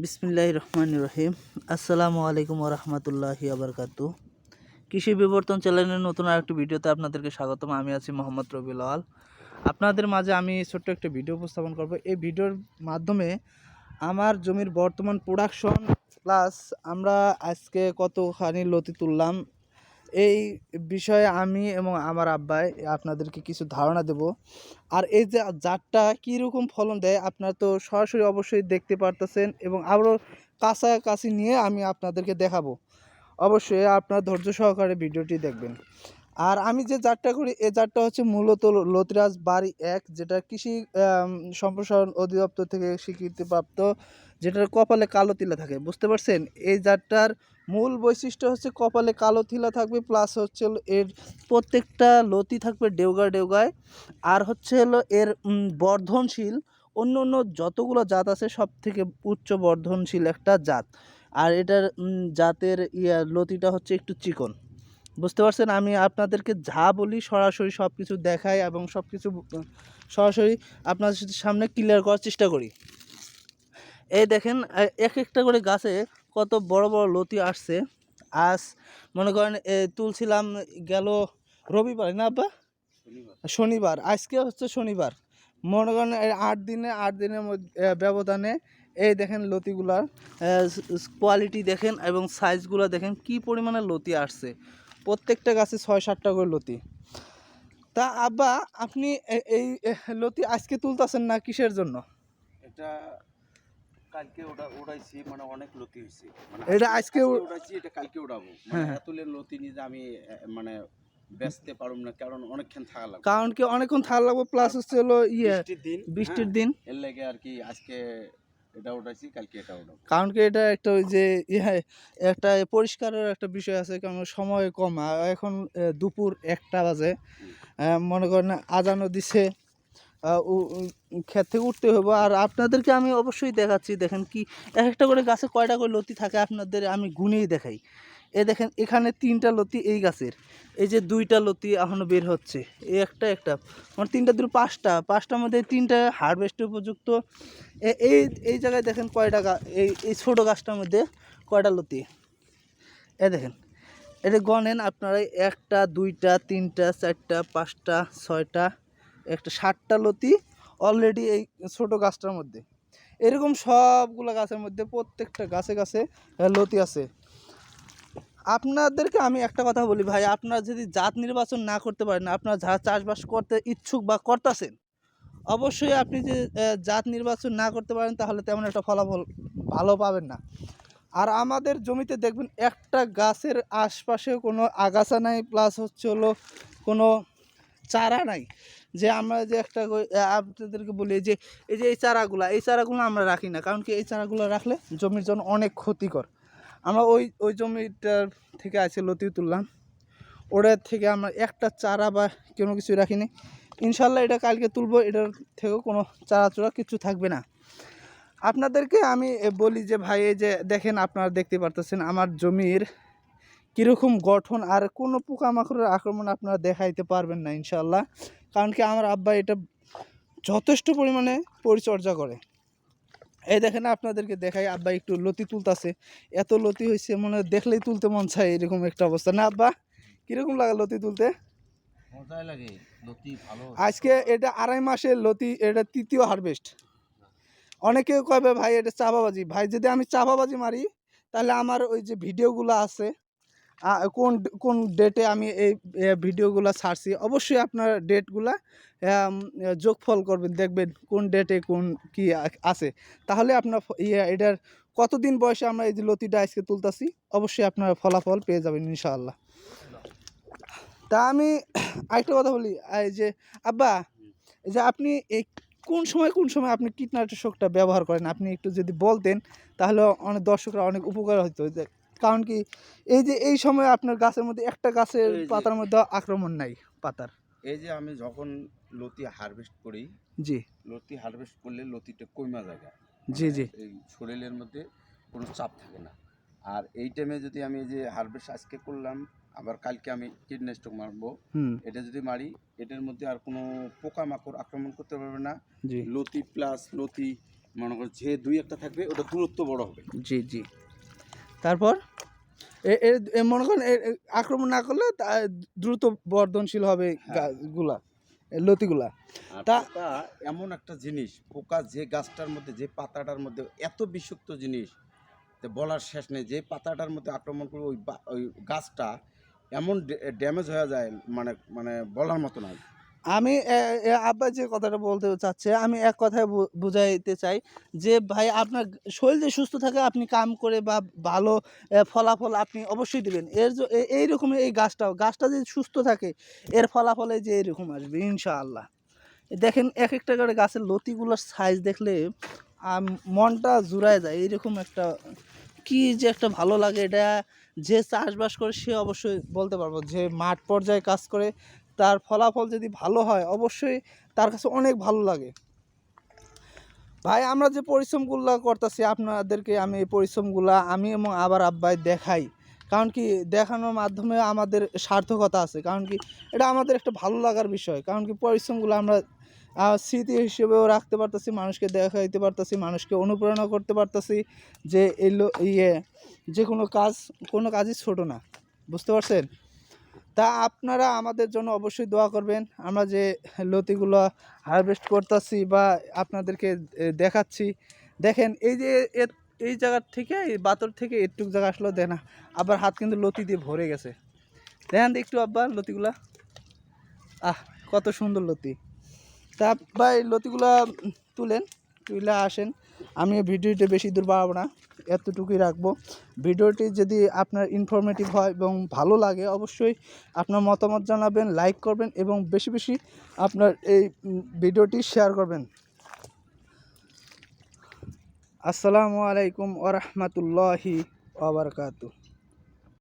বিসমিল্লাহ রহমান রহিম। আসসালামু আলাইকুম রহমতুল্লাহি আবরকাতু কৃষি বিবর্তন চ্যানেলের নতুন আরেকটি ভিডিওতে আপনাদেরকে স্বাগতম। আমি আছি মোহাম্মদ রবিউল আল আপনাদের মাঝে আমি ছোট্ট একটা ভিডিও উপস্থাপন করব। এই ভিডিওর মাধ্যমে আমার জমির বর্তমান প্রোডাকশন প্লাস আমরা আজকে কতখানি লতি তুললাম এই বিষয়ে আমি এবং আমার আব্বাই আপনাদেরকে কিছু ধারণা দেব। আর এই যে জাতটা কীরকম ফলন দেয় আপনারা তো সরাসরি অবশ্যই দেখতে পারতেছেন এবং আরও কাছাকাছি নিয়ে আমি আপনাদেরকে দেখাবো। অবশ্যই আপনার ধৈর্য সহকারে ভিডিওটি দেখবেন। আর আমি যে জাতটা করি এই জাতটা হচ্ছে মূলত লতিরাজ বাড়ি এক, যেটা কৃষি সম্প্রসারণ অধিদপ্তর থেকে স্বীকৃতিপ্রাপ্ত যেটার কপালে কালো তিলা থাকে, বুঝতে পারছেন? এই জাতটার মূল বৈশিষ্ট্য হচ্ছে কপালে কালো তিলা থাকবে প্লাস হচ্ছে এর প্রত্যেকটা লতি থাকবে ডেউগা ডেউগায়। আর হচ্ছে হলো এর বর্ধনশীল অন্য অন্য যতগুলো জাত আছে সব থেকে উচ্চ বর্ধনশীল একটা জাত। আর এটার জাতের ইয়া, লতিটা হচ্ছে একটু চিকন। বুঝতে পারছেন? আমি আপনাদেরকে যা বলি সরাসরি সব কিছু দেখাই এবং সব কিছু সরাসরি আপনাদের সামনে ক্লিয়ার করার চেষ্টা করি। এই দেখেন এক একটা করে গাছে কত বড় বড় লতি আসছে। আজ মনে করেন তুলছিলাম গেল রবিবার, না আব্বা? শনিবার। আজকে হচ্ছে শনিবার। মনে করেন আট দিনে, আট দিনের মধ্যে ব্যবধানে এই দেখেন লতিগুলার কোয়ালিটি দেখেন এবং সাইজগুলো দেখেন কি পরিমাণে লতি আসছে। প্রত্যেকটা গাছে ছয় সাতটা করে লতি। তা আব্বা, আপনি এই লতি আজকে তুলতেছেন না কিসের জন্য? এটা কালকে ওটা উড়াইছি মানে অনেক লতি হয়েছে মানে এটা আজকে উড়াইছি এটা কালকে উড়াবো হ্যাঁ, মানে হ্যাঁ। লতি নিয়ে যে আমি মানে বেচতে পারুম না কারণ অনেকক্ষণ থাকা লাগবে। কারণ কি অনেকক্ষণ থাকা লাগবে প্লাস হচ্ছে হলো ইয়ে বৃষ্টির দিন বৃষ্টির হ্যাঁ, দিন। এর লেগে আর কি আজকে এটা উঠাইছি কালকে এটা উঠাবো কারণ কি এটা একটা ওই যে ইয়ে একটা পরিষ্কারের একটা বিষয় আছে কারণ সময় কম। এখন দুপুর একটা বাজে। মনে করেন আজানও দিছে। ক্ষেত থেকে উঠতে হবে আর আপনাদেরকে আমি অবশ্যই দেখাচ্ছি, দেখেন কি, এক একটা করে গাছে কয়টা করে লতি থাকে আপনাদের আমি গুনেই দেখাই। এ দেখেন, এখানে তিনটা লতি এই গাছের। এই যে দুইটা লতি এখনও বের হচ্ছে। এই একটা একটা। মানে তিনটা দুটো পাঁচটা। পাঁচটার মধ্যে তিনটা হারভেস্টের উপযুক্ত। এই এই জায়গায় দেখেন কয়টা এই এই ছোটো গাছটার মধ্যে কয়টা লতি? এ দেখেন, এটা গনেন আপনারা একটা, দুইটা, তিনটা, চারটা, পাঁচটা, ছয়টা একটা ষাটটা লতি অলরেডি এই ছোটো গাছটার মধ্যে। এরকম সবগুলো গাছের মধ্যে প্রত্যেকটা গাছে গাছে লতি আছে। আপনাদেরকে আমি একটা কথা বলি ভাই, আপনারা যদি জাত নির্বাচন না করতে পারেন, আপনারা যা চাষবাস করতে ইচ্ছুক বা করতেছেন, অবশ্যই আপনি যে জাত নির্বাচন না করতে পারেন, তাহলে তেমন একটা ফলাফল ভালো পাবেন না। আর আমাদের জমিতে দেখবেন একটা গাছের আশপাশে কোনো আগাছা নাই প্লাস হচ্ছে হলো কোনো চারা নাই। যে আমরা যে একটা আপনাদেরকে বলি যে এই যে এই চারাগুলো এই চারাগুলো আমরা রাখি না। কারণ কি এই চারাগুলো রাখলে জমির জন্য অনেক ক্ষতিকর। আমরা ওই ওই জমিটার থেকে আছে লতি তুললাম ওটার থেকে আমরা একটা চারা বা কোনো কিছু রাখিনি ইনশাল্লাহ এটা কালকে তুলবো, এটার থেকেও কোনো চারা চূড়া কিছু থাকবে না। আপনাদেরকে আমি বলি যে ভাই যে দেখেন আপনারা দেখতে পারতেছেন আমার জমির কীরকম গঠন আর কোনো পোকামাকড়ের আক্রমণ আপনারা দেখাইতে পারবেন না ইনশাল্লাহ। কারণ কি আমার আব্বা এটা যথেষ্ট পরিমাণে পরিচর্যা করে। এই দেখেন আপনাদেরকে দেখাই আব্বা একটু লতি তুলতাছে। এত লতি হয়েছে মনে হয় দেখলেই তুলতে মন চায় এরকম একটা অবস্থা। না আব্বা কীরকম লাগে লতি তুলতে? আজকে এটা আড়াই মাসের লতি এটা তৃতীয় হারভেস্ট অনেকে কবে ভাই এটা চাপাবাজি ভাই যদি আমি চাপাবাজি মারি তাহলে আমার ওই যে ভিডিওগুলো আছে কোন কোন ডেটে আমি এই ভিডিওগুলো ছাড়ছি, অবশ্যই আপনার ডেটগুলা যোগফল করবেন, দেখবেন কোন ডেটে কোন কি আছে। তাহলে আপনার ইয়ে এটার কতদিন বয়সে আমরা এই যে লতিটা আজকে তুলতাছি, অবশ্যই আপনার ফলাফল পেয়ে যাবেন, ইনশাআল্লাহ। তা আমি আরেকটা কথা বলি এই যে, আব্বা যে আপনি এই কোন সময় কোন সময় আপনি কীটনাশকটা ব্যবহার করেন? আপনি একটু যদি বলতেন, তাহলে অনেক দর্শকরা অনেক উপকার হতো কারণ কি এই যে এই সময় আপনার গাছের মধ্যে একটা গাছের পাতার মধ্যে আক্রমণ নাই পাতার? এই যে আমি যখন লতি হারভেস্ট করি জি। লতি হারভেস্ট করলে লতিটা কইমা জায়গা। জি জি। এই শরীরের মধ্যে কোনো চাপ থাকে না। আর এই টাইমে যদি আমি এই যে হারভেস্ট আজকে করলাম আবার কালকে আমি কীটনাশক মারবো এটা যদি মারি এটার মধ্যে আর কোনো পোকামাকড় আক্রমণ করতে পারবে না। জি। লতি প্লাস লতি মনে করো যে দুই একটা থাকবে ওটা দূরত্ব বড় হবে। জি জি। তারপর? এ- এ- এ মনে করেন আক্রমণ না করলে তা দ্রুত বর্ধনশীল হবে হ্যাঁ। গাছগুলা লতিগুলা। তা- এমন একটা জিনিস পোকা যে গাছটার মধ্যে যে পাতাটার মধ্যে এত বিষাক্ত জিনিস বলার শেষ নেই। যে পাতাটার মধ্যে আক্রমণ করে ওই বা- ওই গাছটা এমন ড্যামেজ হয়ে যায় মানে মানে বলার মতো না। আমি আব্বা যে কথাটা বলতে চাচ্ছে, আমি এক কথায় বুঝাইতে চাই যে, ভাই, আপনার শরীর যে সুস্থ থাকে, আপনি কাম করে বা ভালো ফলাফল আপনি অবশ্যই দেবেন। এর জ- এ- এইরকমই এই গাছটাও, গাছটা যদি সুস্থ থাকে, এর ফলাফলে যে এরকম আসবে, ইনশাআল্লাহ। দেখেন এক একটা করে গাছের লতিগুলোর সাইজ দেখলে মনটা জুড়ায় যায়, এইরকম একটা, কি যে একটা ভালো লাগে, এটা যে চাষবাস করে, সে অবশ্যই বলতে পারব যে, মাঠ পর্যায়ে কাজ করে তার ফলাফল যদি ভালো হয়, অবশ্যই তার কাছে অনেক ভালো লাগে। ভাই, আমরা যে পরিশ্রমগুলো করতেছি, আপনাদেরকে আমি এই পরিশ্রমগুলো আমি এবং আবার আব্বাই দেখাই। কারণ কি, দেখানোর মাধ্যমে আমাদের সার্থকতা আছে। কারণ কি, এটা আমাদের একটা ভালো লাগার বিষয়। কারণ কি, পরিশ্রমগুলো আমরা স্মৃতি হিসেবেও রাখতে পারতেছি, মানুষকে দেখাইতে পারতেছি, মানুষকে অনুপ্রেরণা করতে পারতেছি যে এলো ইয়ে যে কোনো কাজ, কোনো কাজই ছোট না। বুঝতে পারছেন? তা আপনারা আমাদের জন্য অবশ্যই দোয়া করবেন। আমরা যে লতিগুলো হারভেস্ট করতেছি বা আপনাদেরকে দেখাচ্ছি, দেখেন এই যে এই জায়গার থেকে, এই বাতর থেকে একটু জায়গা আসলো দেয় না আবার হাত কিন্তু লতি দিয়ে ভরে গেছে। দেখেন একটু আব্বা লতিগুলা। আহ, কত সুন্দর লতি। তা ভাই, লতিগুলা তুলেন তুলে আসেন। আমি ভিডিওটি বেশি দূর বাড়াবো না, এতটুকুই রাখব। ভিডিওটি যদি আপনার ইনফরমেটিভ হয় এবং ভালো লাগে, অবশ্যই আপনার মতামত জানাবেন লাইক করবেন এবং বেশি বেশি আপনার এই ভিডিওটি শেয়ার করবেন। আসসালামু আলাইকুম ওরহমতুল্লাহি ওবরকাতু